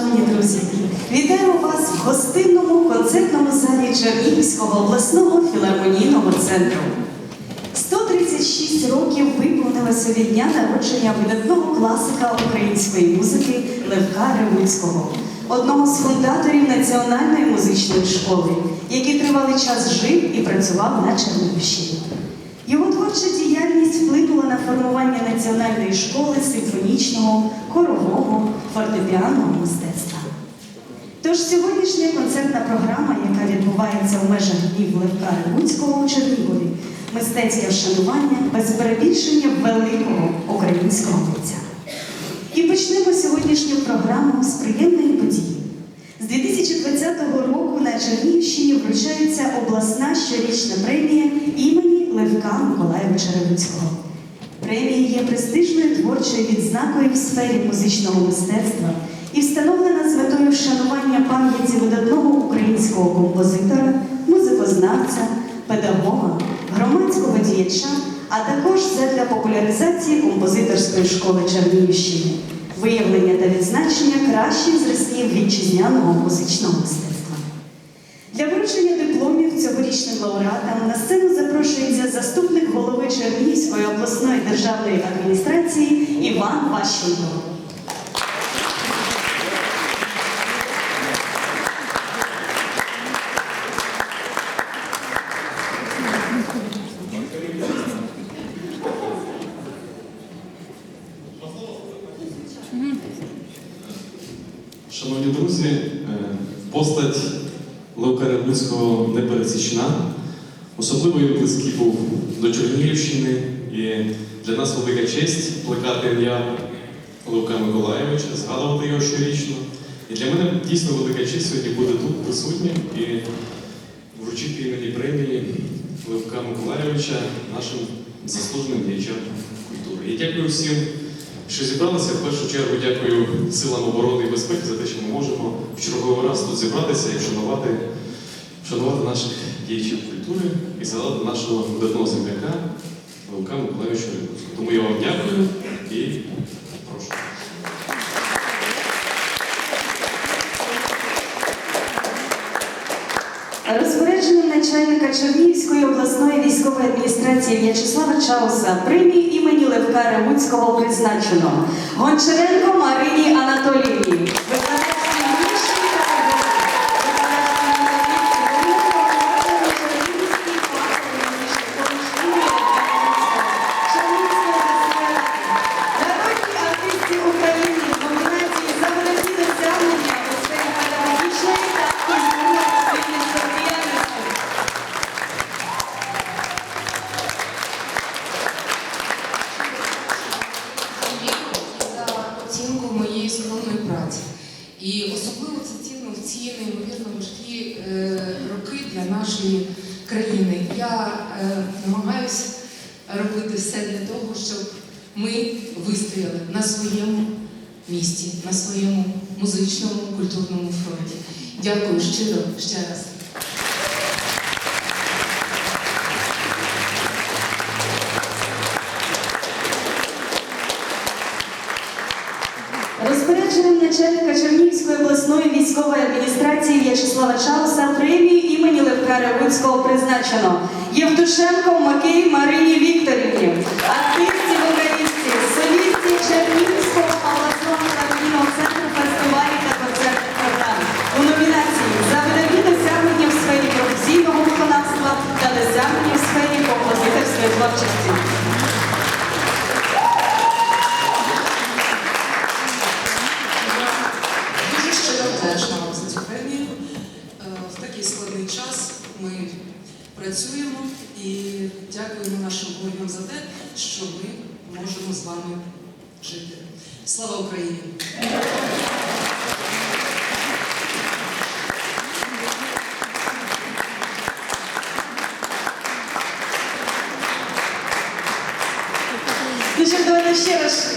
шановні друзі, вітаємо вас в гостинному концертному залі Чернігівського обласного філармонійного центру. 136 років виповнилося від дня народження видатного класика української музики Левка Ремуцького, одного з фундаторів Національної музичної школи, який тривалий час жив і працював на Чернігівщині. Його творча діяльність вплинула на національної школи симфонічного, хорового, фортепіанного мистецтва. Тож сьогоднішня концертна програма, яка відбувається в межах днів Левка Ревуцького у Чернігові, мистецьке вшанування без перебільшення великого українського митця. І почнемо сьогоднішню програму з приємної події. З 2020 року на Чернігівщині вручається обласна щорічна премія імені Левка Миколаєвича Ревуцького. Є престижною творчою відзнакою в сфері музичного мистецтва і встановлена з метою вшанування пам'яті видатного українського композитора, музикознавця, педагога, громадського діяча, а також задля популяризації композиторської школи Чернігівщини, виявлення та відзначення кращих зразків вітчизняного музичного мистецтва. Для вручення дипломів цьогорічним лауреатам на сцену запрошується заступник державної адміністрації Іван Ващенко. Шановні друзі, е, постать Левка Ревницького непересічна. Особливо він близький був до Чернігівщини, і для нас велика честь плекати ім'я Левка Миколаєвича, згадувати його щорічно. І для мене дійсно велика честь сьогодні бути тут присутнім і вручити імені премії Левка Миколаєвича нашим заслуженим діячам культури. І дякую всім, що зібралися. В першу чергу дякую силам оборони і безпеки за те, що ми можемо в черговий раз тут зібратися і вшанувати, вшанувати наших діячів культури і згадати нашого видатного земляка Левка Миколаївича Рибуцького. Тому я вам дякую і прошу. Розпорядженням начальника Чернігівської обласної військової адміністрації В'ячеслава Чауса премію імені Левка Ревуцького призначено Гончаренко Марині Анатоліївні. І особливо це цінно в ці неймовірно важкі е, роки для нашої країни. Я е, намагаюся робити все для того, щоб ми вистояли на своєму місці, на своєму музичному культурному фронті. Дякую щиро ще раз. Розпорядженням начальника військової адміністрації В'ячеслава Чауса премію імені Левка Ревуцького призначено Євтушенко Макей Марині Вікторівні, артисті, вокалісті, солісті Чернігівського обласного філармонійного центру фестивалів та концертних програм у номінації за видатні досягнення в сфері професійного виконавства та досягнення в сфері композиторської творчості. Дуже за цю премію. Е, В такий складний час ми працюємо і дякуємо нашим воїнам за те, що ми можемо з вами жити. Слава Україні! Ну що, давайте ще раз